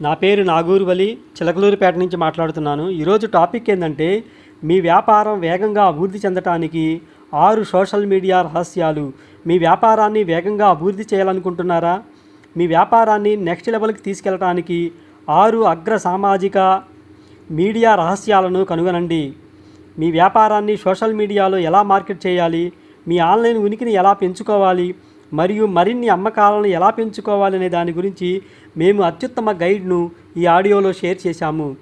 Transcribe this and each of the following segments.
నా పేరు నాగూరువలి చిలకలూరుపేట నుంచి మాట్లాడుతున్నాను. ఈరోజు టాపిక్ ఏంటంటే మీ వ్యాపారం వేగంగా అభివృద్ధి చెందటానికి ఆరు సోషల్ మీడియా రహస్యాలు. మీ వ్యాపారాన్ని వేగంగా అభివృద్ధి చేయాలనుకుంటున్నారా? మీ వ్యాపారాన్ని నెక్స్ట్ లెవెల్కి తీసుకెళ్ళడానికి ఆరు అగ్ర సామాజిక మీడియా రహస్యాలను కనుగొనండి. మీ వ్యాపారాన్ని సోషల్ మీడియాలో ఎలా మార్కెట్ చేయాలి? మీ ఆన్లైన్ ఉనికిని ఎలా పెంచుకోవాలి? మరియు మరిన్ని అమ్మకాలను ఎలా పెంచుకోవాలనే దాని గురించి మేము అత్యుత్తమ గైడ్ను ఈ ఆడియోలో షేర్ చేశాము.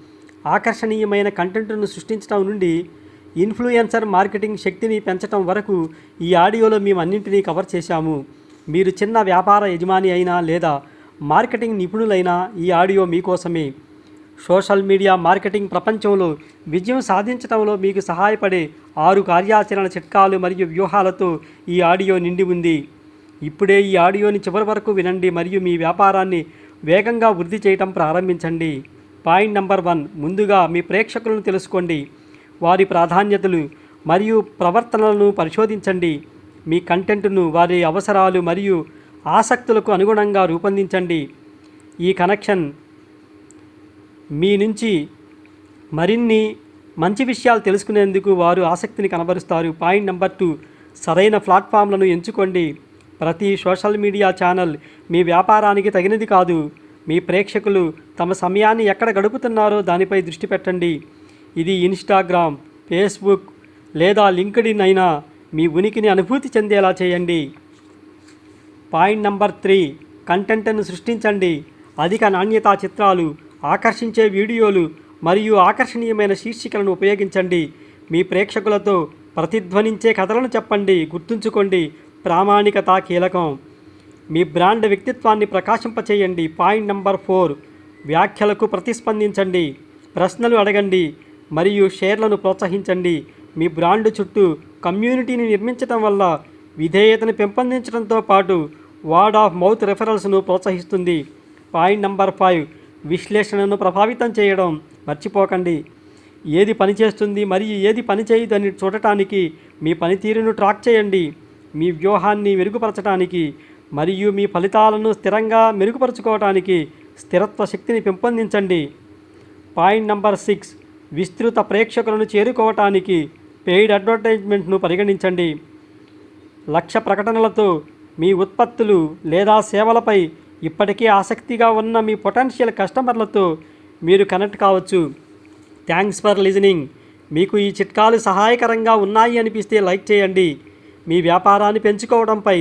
ఆకర్షణీయమైన కంటెంట్ను సృష్టించడం నుండి ఇన్ఫ్లుయెన్సర్ మార్కెటింగ్ శక్తిని పెంచడం వరకు ఈ ఆడియోలో మేము అన్నింటినీ కవర్ చేశాము. మీరు చిన్న వ్యాపార యజమాని అయినా లేదా మార్కెటింగ్ నిపుణులైనా ఈ ఆడియో మీకోసమే. సోషల్ మీడియా మార్కెటింగ్ ప్రపంచంలో విజయం సాధించడంలో మీకు సహాయపడే ఆరు కార్యాచరణ చిట్కాలు మరియు వ్యూహాలతో ఈ ఆడియో నిండి ఉంది. ఇప్పుడే ఈ ఆడియోని చివరి వరకు వినండి మరియు మీ వ్యాపారాన్ని వేగంగా వృద్ధి చేయటం ప్రారంభించండి. Point number one. ముందుగా మీ ప్రేక్షకులను తెలుసుకోండి. వారి ప్రాధాన్యతలు మరియు ప్రవర్తనలను పరిశోధించండి. మీ కంటెంట్ను వారి అవసరాలు మరియు ఆసక్తులకు అనుగుణంగా రూపొందించండి. ఈ కనెక్షన్ మీ నుంచి మరిన్ని మంచి విషయాలు తెలుసుకునేందుకు వారు ఆసక్తిని కనబరుస్తారు. Point number two. సరైన ప్లాట్ఫామ్లను ఎంచుకోండి. ప్రతి సోషల్ మీడియా ఛానల్ మీ వ్యాపారానికి తగినది కాదు. మీ ప్రేక్షకులు తమ సమయాన్ని ఎక్కడ గడుపుతున్నారో దానిపై దృష్టి పెట్టండి. ఇది ఇన్స్టాగ్రామ్ ఫేస్బుక్ లేదా లింక్డ్ఇన్ అయినా మీ ఉనికిని అనుభూతి చెందేలా చేయండి. పాయింట్ నంబర్ త్రీ కంటెంట్ను సృష్టించండి. అధిక నాణ్యతా చిత్రాలు ఆకర్షించే వీడియోలు మరియు ఆకర్షణీయమైన శీర్షికలను ఉపయోగించండి. మీ ప్రేక్షకులతో ప్రతిధ్వనించే కథలను చెప్పండి గుర్తుంచుకోండి ప్రామాణికత కీలకం. మీ బ్రాండ్ వ్యక్తిత్వాన్ని ప్రకాశింపచేయండి. Point number four. వ్యాఖ్యలకు ప్రతిస్పందించండి. ప్రశ్నలు అడగండి. మరియు షేర్లను ప్రోత్సహించండి. మీ బ్రాండ్ చుట్టూ కమ్యూనిటీని నిర్మించడం వల్ల విధేయతను పెంపొందించడంతో పాటు వార్డ్ ఆఫ్ మౌత్ రెఫరల్స్ను ప్రోత్సహిస్తుంది. Point number five. విశ్లేషణను ప్రభావితం చేయడం మర్చిపోకండి. ఏది పనిచేస్తుంది మరియు ఏది పనిచేయదని చూడటానికి మీ పనితీరును ట్రాక్ చేయండి. మీ వ్యూహాన్ని మెరుగుపరచడానికి మరియు మీ ఫలితాలను స్థిరంగా మెరుగుపరచుకోవటానికి స్థిరత్వ శక్తిని పెంపొందించండి. పాయింట్ నంబర్ సిక్స్ విస్తృత ప్రేక్షకులను చేరుకోవటానికి పెయిడ్ అడ్వర్టైజ్మెంట్ను పరిగణించండి. లక్ష్య ప్రకటనలతో మీ ఉత్పత్తులు లేదా సేవలపై ఇప్పటికే ఆసక్తిగా ఉన్న మీ పొటెన్షియల్ కస్టమర్లతో మీరు కనెక్ట్ కావచ్చు. Thanks for listening. మీకు ఈ చిట్కాలు సహాయకరంగా ఉన్నాయి అనిపిస్తే లైక్ చేయండి. మీ వ్యాపారాన్ని పెంచుకోవడంపై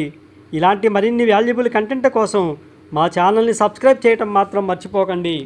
ఇలాంటి మరిన్ని వాల్యుబుల్ కంటెంట్ కోసం మా ఛానల్ని సబ్స్క్రైబ్ చేయటం మాత్రం మర్చిపోకండి.